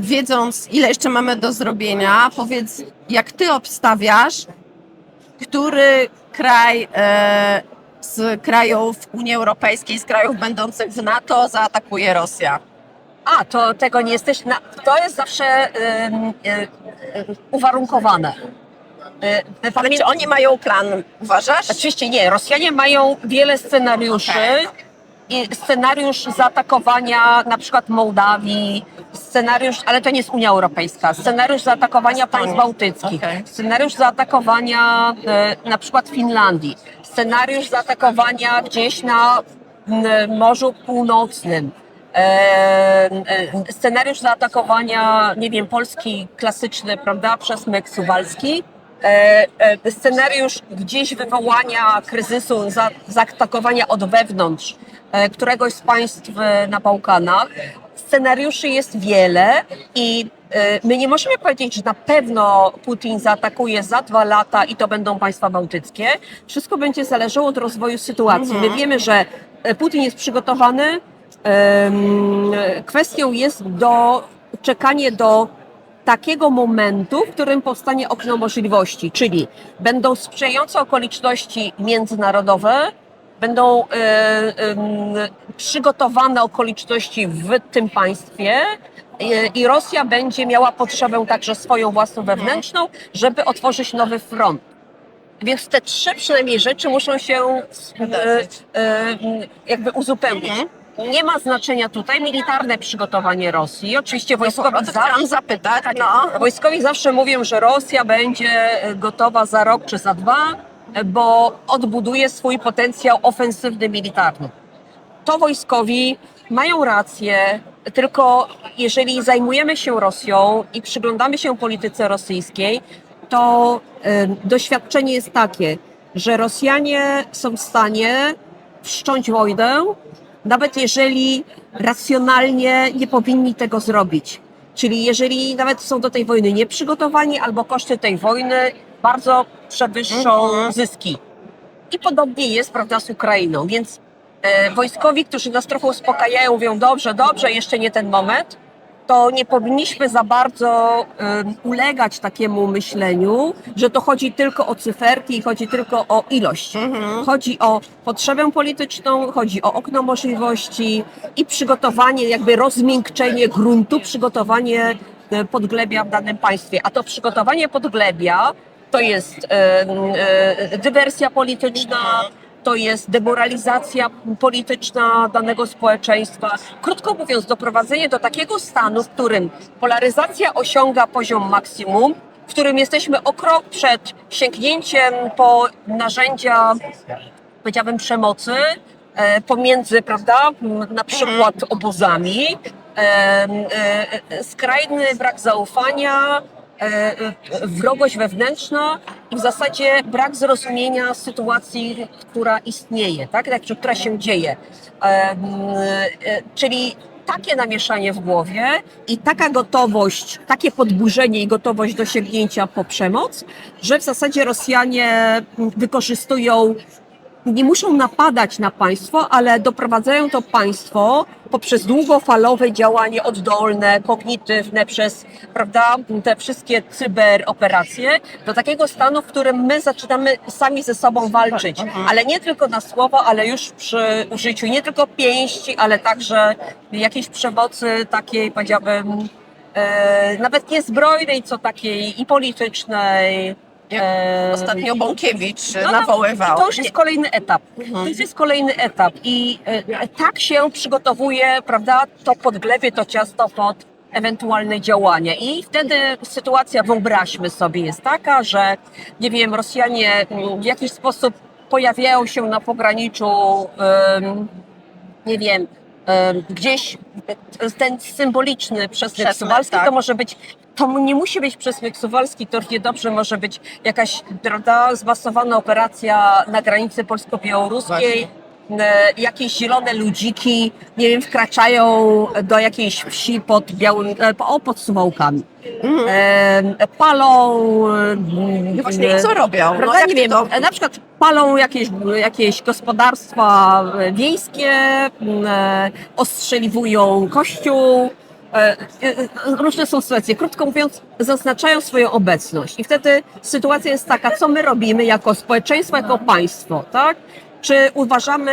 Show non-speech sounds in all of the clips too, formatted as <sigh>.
wiedząc, ile jeszcze mamy do zrobienia, powiedz, jak ty obstawiasz, który kraj e, z krajów Unii Europejskiej, z krajów będących w NATO zaatakuje Rosja? A, to tego nie jesteś. Na, to jest zawsze y, y, uwarunkowane. Y, Ale czy oni mają plan, uważasz? Oczywiście nie. Rosjanie mają wiele scenariuszy. Okej. Scenariusz zaatakowania na przykład Mołdawii, scenariusz, ale to nie jest Unia Europejska, scenariusz zaatakowania państw bałtyckich, Okej. scenariusz zaatakowania e, na przykład Finlandii, scenariusz zaatakowania gdzieś na m, Morzu Północnym, e, e, scenariusz zaatakowania, nie wiem, Polski klasyczny, prawda, przez myk suwalski, scenariusz gdzieś wywołania kryzysu, za, zaatakowania od wewnątrz e, któregoś z państw e, na Bałkanach. Scenariuszy jest wiele i e, my nie możemy powiedzieć, że na pewno Putin zaatakuje za dwa lata i to będą państwa bałtyckie. Wszystko będzie zależało od rozwoju sytuacji. My wiemy, że e, Putin jest przygotowany. Kwestią jest do czekanie do takiego momentu, w którym powstanie okno możliwości, czyli będą sprzyjające okoliczności międzynarodowe, będą e, em, przygotowane okoliczności w tym państwie e, i Rosja będzie miała potrzebę także swoją własną wewnętrzną, żeby otworzyć nowy front. Więc te trzy przynajmniej rzeczy muszą się e, jakby uzupełnić. Nie ma znaczenia tutaj militarne przygotowanie Rosji. Oczywiście wojskowi O to chciałam zapytać. No. Wojskowi zawsze mówią, że Rosja będzie e, gotowa za rok czy za dwa, e, bo odbuduje swój potencjał ofensywny militarny. To wojskowi mają rację, tylko jeżeli zajmujemy się Rosją i przyglądamy się polityce rosyjskiej, to e, doświadczenie jest takie, że Rosjanie są w stanie wszcząć wojnę, nawet jeżeli racjonalnie nie powinni tego zrobić. Czyli jeżeli nawet są do tej wojny nieprzygotowani, albo koszty tej wojny bardzo przewyższą Mhm. zyski. I podobnie jest, prawda, z Ukrainą. Więc e, wojskowi, którzy nas trochę uspokajają, mówią dobrze, dobrze, jeszcze nie ten moment, to nie powinniśmy za bardzo ulegać takiemu myśleniu, że to chodzi tylko o cyferki i chodzi tylko o ilość. Chodzi o potrzebę polityczną, chodzi o okno możliwości i przygotowanie, jakby rozmiękczenie gruntu, przygotowanie e, podglebia w danym państwie. A to przygotowanie podglebia to jest e, dywersja polityczna, to jest demoralizacja polityczna danego społeczeństwa. Krótko mówiąc, doprowadzenie do takiego stanu, w którym polaryzacja osiąga poziom maksimum, w którym jesteśmy o krok przed sięgnięciem po narzędzia, powiedziałabym, przemocy e, pomiędzy, prawda, na przykład obozami, e, e, skrajny brak zaufania, wrogość wewnętrzna i w zasadzie brak zrozumienia sytuacji, która istnieje, tak, czy która się dzieje. E, e, Czyli takie namieszanie w głowie i taka gotowość, takie podburzenie i gotowość do sięgnięcia po przemoc, że w zasadzie Rosjanie wykorzystują nie muszą napadać na państwo, ale doprowadzają to państwo poprzez długofalowe działanie oddolne, kognitywne, przez prawda, te wszystkie cyberoperacje, do takiego stanu, w którym my zaczynamy sami ze sobą walczyć. Ale nie tylko na słowo, ale już przy użyciu nie tylko pięści, ale także jakiejś przemocy takiej, powiedziałabym, e, nawet nie zbrojnej, co takiej i politycznej. Jak e, Ostatnio Bąkiewicz no, nawoływał. To już jest kolejny etap. To już jest kolejny etap i e, tak się przygotowuje, prawda, to podglebie, to ciasto pod ewentualne działania. I wtedy sytuacja, wyobraźmy sobie, jest taka, że nie wiem, Rosjanie w jakiś sposób pojawiają się na pograniczu, nie wiem, em, gdzieś ten symboliczny przesmyk Przesmyk, suwalski, tak. to może być to nie musi być przesmyk suwalski, to równie dobrze może być jakaś prawda, zmasowana operacja na granicy polsko-białoruskiej. E, Jakieś zielone ludziki, nie wiem, wkraczają do jakiejś wsi pod białym, e, o, pod Suwałkami. E, palą. e, Właśnie co robią? No, Prawda? nie wiem, to- na przykład palą jakieś, jakieś gospodarstwa wiejskie, e, ostrzeliwują kościół, różne są sytuacje. Krótko mówiąc, zaznaczają swoją obecność. I wtedy sytuacja jest taka, co my robimy jako społeczeństwo, jako państwo, tak? Czy uważamy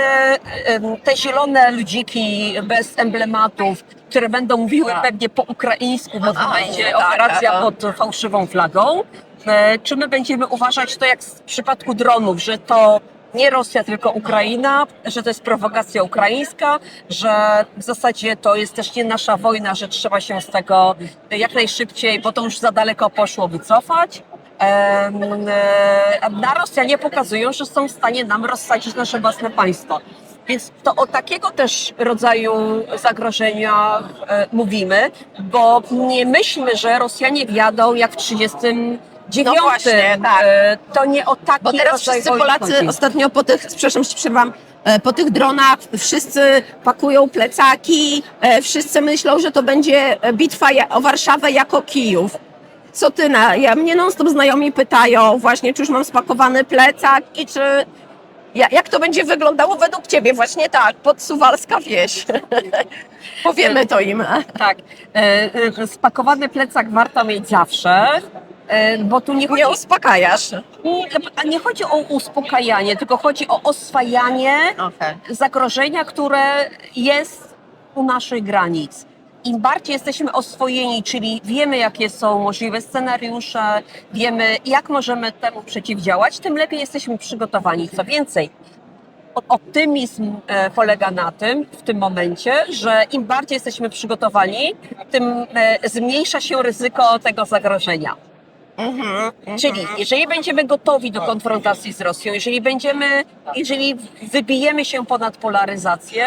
te zielone ludziki bez emblematów, które będą mówiły Tak. pewnie po ukraińsku, bo to będzie tak, operacja aha. pod fałszywą flagą? E, Czy my będziemy uważać to jak w przypadku dronów, że to nie Rosja, tylko Ukraina, że to jest prowokacja ukraińska, że w zasadzie to jest też nie nasza wojna, że trzeba się z tego jak najszybciej, bo to już za daleko poszło, wycofać. E, Na Rosjanie pokazują, że są w stanie nam rozsadzić nasze własne państwo. Więc to o takiego też rodzaju zagrożenia e, mówimy, bo nie myślmy, że Rosjanie wjadą jak w 39. No właśnie, tak. E, To nie o taki Bo teraz wszyscy Polacy chodzi. ostatnio po tych, przepraszam, że przerwam, po tych dronach wszyscy pakują plecaki, wszyscy myślą, że to będzie bitwa o Warszawę jako Kijów. Co ty na... Ja, mnie non stop znajomi pytają właśnie, czy już mam spakowany plecak i czy... Ja, jak to będzie wyglądało według ciebie? Właśnie tak, podsuwalska wieś. <laughs> Powiemy to im. Tak. E, e, Spakowany plecak warto mieć zawsze, e, bo tu nie chodzi, Nie uspokajasz. nie, nie chodzi o uspokajanie, tylko chodzi o oswajanie Okay. zagrożenia, które jest u naszych granic. Im bardziej jesteśmy oswojeni, czyli wiemy, jakie są możliwe scenariusze, wiemy, jak możemy temu przeciwdziałać, tym lepiej jesteśmy przygotowani. Co więcej, optymizm e, polega na tym w tym momencie, że im bardziej jesteśmy przygotowani, tym e, zmniejsza się ryzyko tego zagrożenia. Mhm, Czyli jeżeli będziemy gotowi do konfrontacji z Rosją, jeżeli będziemy, jeżeli wybijemy się ponad polaryzację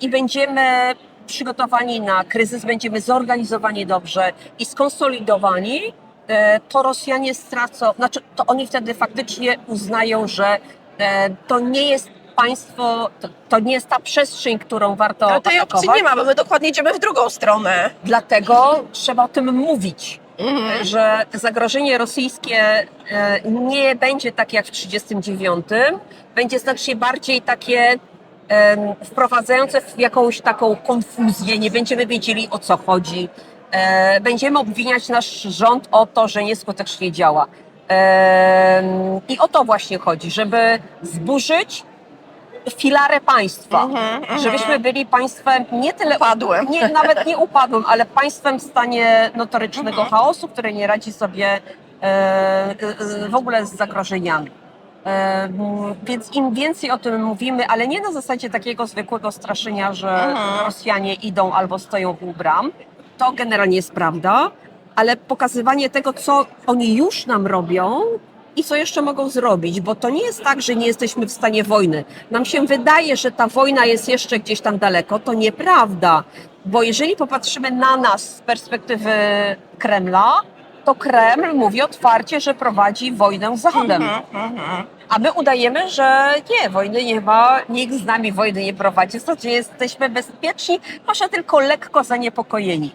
i będziemy przygotowani na kryzys, będziemy zorganizowani dobrze i skonsolidowani, e, to Rosjanie stracą, znaczy to oni wtedy faktycznie uznają, że e, to nie jest państwo, to, to nie jest ta przestrzeń, którą warto Ale tej opcji atakować. nie ma, bo my dokładnie idziemy w drugą stronę. Dlatego trzeba o tym mówić Mhm. że zagrożenie rosyjskie e, nie będzie takie jak w 1939, będzie znacznie bardziej takie wprowadzające w jakąś taką konfuzję, nie będziemy wiedzieli o co chodzi. E, Będziemy obwiniać nasz rząd o to, że nieskutecznie działa. I o to właśnie chodzi, żeby zburzyć filarę państwa Mhm, mhm. żebyśmy byli państwem nie tyle Upadłym. nie, nawet nie upadłym, ale państwem w stanie notorycznego Mhm. chaosu, które nie radzi sobie e, e, w ogóle z zagrożeniami. E, Więc im więcej o tym mówimy, ale nie na zasadzie takiego zwykłego straszenia, że Mhm. Rosjanie idą albo stoją u bram, to generalnie jest prawda, ale pokazywanie tego, co oni już nam robią i co jeszcze mogą zrobić, bo to nie jest tak, że nie jesteśmy w stanie wojny. Nam się wydaje, że ta wojna jest jeszcze gdzieś tam daleko. To nieprawda, bo jeżeli popatrzymy na nas z perspektywy Kremla, to Kreml mówi otwarcie, że prowadzi wojnę z Zachodem. Mhm, mhm. A my udajemy, że nie, wojny nie ma, nikt z nami wojny nie prowadzi. Zasadzie jesteśmy bezpieczni, może tylko lekko zaniepokojeni.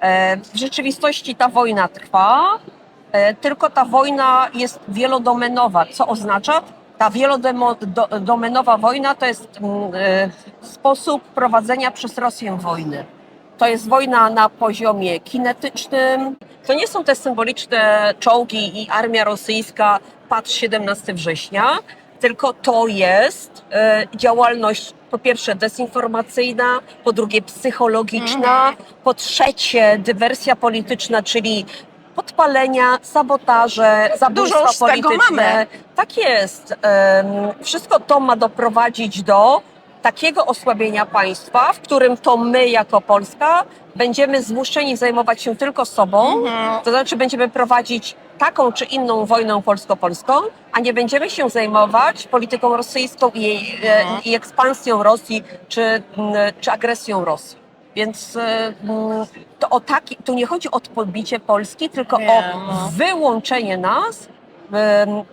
E, W rzeczywistości ta wojna trwa, e, tylko ta wojna jest wielodomenowa. Co oznacza? Ta wielodomenowa wojna to jest mm, e, sposób prowadzenia przez Rosję wojny. To jest wojna na poziomie kinetycznym. To nie są te symboliczne czołgi i armia rosyjska, patrz 17 września, tylko to jest e, działalność po pierwsze dezinformacyjna, po drugie psychologiczna, po trzecie dywersja polityczna, czyli podpalenia, sabotaże, zabójstwa Dużo z tego polityczne. mamy. Tak jest. Wszystko to ma doprowadzić do takiego osłabienia państwa, w którym to my jako Polska będziemy zmuszeni zajmować się tylko sobą, Mhm. to znaczy będziemy prowadzić taką czy inną wojną polsko-polską, a nie będziemy się zajmować polityką rosyjską i, jej, e, Mhm. i ekspansją Rosji czy, czy agresją Rosji. Więc e, to o taki, tu nie chodzi o podbicie Polski, tylko Wiem, o no. wyłączenie nas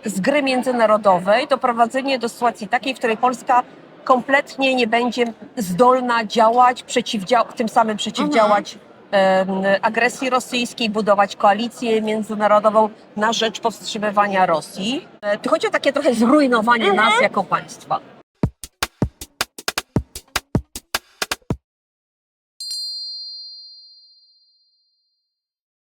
z gry międzynarodowej, doprowadzenie do sytuacji takiej, w której Polska kompletnie nie będzie zdolna działać, przeciwdzia- tym samym przeciwdziałać em, agresji rosyjskiej, budować koalicję międzynarodową na rzecz powstrzymywania Rosji. E, Tu chodzi o takie trochę zrujnowanie nas jako państwa.